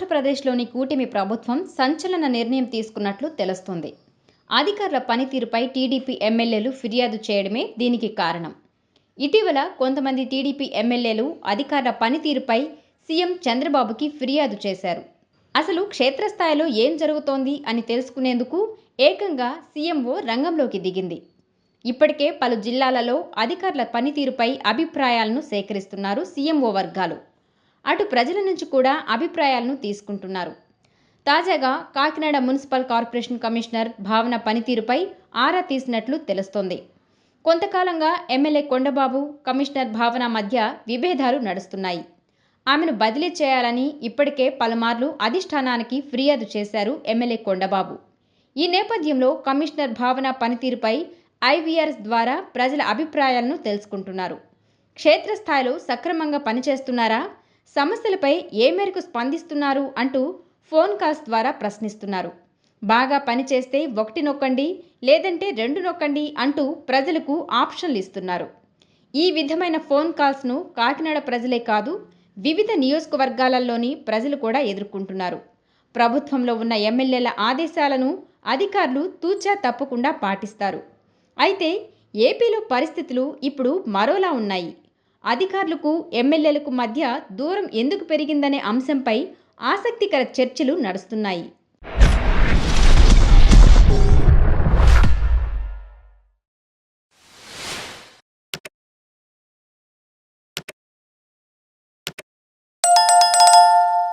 ఆంధ్రప్రదేశ్లోని కూటమి ప్రభుత్వం సంచలన నిర్ణయం తీసుకున్నట్లు తెలుస్తోంది. అధికారుల పనితీరుపై టీడీపీ ఎమ్మెల్యేలు ఫిర్యాదు చేయడమే దీనికి కారణం. ఇటీవల కొంతమంది టీడీపీ ఎమ్మెల్యేలు అధికారుల పనితీరుపై సీఎం చంద్రబాబుకి ఫిర్యాదు చేశారు. అసలు క్షేత్రస్థాయిలో ఏం జరుగుతోంది అని తెలుసుకునేందుకు ఏకంగా సీఎంఓ రంగంలోకి దిగింది. ఇప్పటికే పలు జిల్లాలలో అధికారుల పనితీరుపై అభిప్రాయాలను సేకరిస్తున్నారు సీఎంఓ వర్గాలు. అటు ప్రజల నుంచి కూడా అభిప్రాయాలను తీసుకుంటున్నారు. తాజాగా కాకినాడ మున్సిపల్ కార్పొరేషన్ కమిషనర్ భావన పనితీరుపై ఆరా తీసినట్లు తెలుస్తోంది. కొంతకాలంగా ఎమ్మెల్యే కొండబాబు కమిషనర్ భావన మధ్య విభేదాలు నడుస్తున్నాయి. ఆమెను బదిలీ చేయాలని ఇప్పటికే పలుమార్లు అధిష్టానానికి ఫిర్యాదు చేశారు ఎమ్మెల్యే కొండబాబు. ఈ నేపథ్యంలో కమిషనర్ భావన పనితీరుపై ఐవీఆర్ఎస్ ద్వారా ప్రజల అభిప్రాయాలను తెలుసుకుంటున్నారు. క్షేత్రస్థాయిలో సక్రమంగా పనిచేస్తున్నారా? సమస్యలపై ఏ మేరకు స్పందిస్తున్నారు అంటూ ఫోన్ కాల్స్ ద్వారా ప్రశ్నిస్తున్నారు. బాగా పనిచేస్తే ఒకటి నొక్కండి లేదంటే రెండు నొక్కండి అంటూ ప్రజలకు ఆప్షన్లు ఇస్తున్నారు. ఈ విధమైన ఫోన్ కాల్స్ను కాకినాడ ప్రజలే కాదు వివిధ నియోజకవర్గాలలోని ప్రజలు కూడా ఎదుర్కొంటున్నారు. ప్రభుత్వంలో ఉన్న ఎమ్మెల్యేల ఆదేశాలను అధికారులు తూచా తప్పకుండా పాటిస్తారు. అయితే ఏపీలో పరిస్థితులు ఇప్పుడు మరోలా ఉన్నాయి. అధికారులకు ఎమ్మెల్యేలకు మధ్య దూరం ఎందుకు పెరిగిందనే అంశంపై ఆసక్తికర చర్చలు నడుస్తున్నాయి.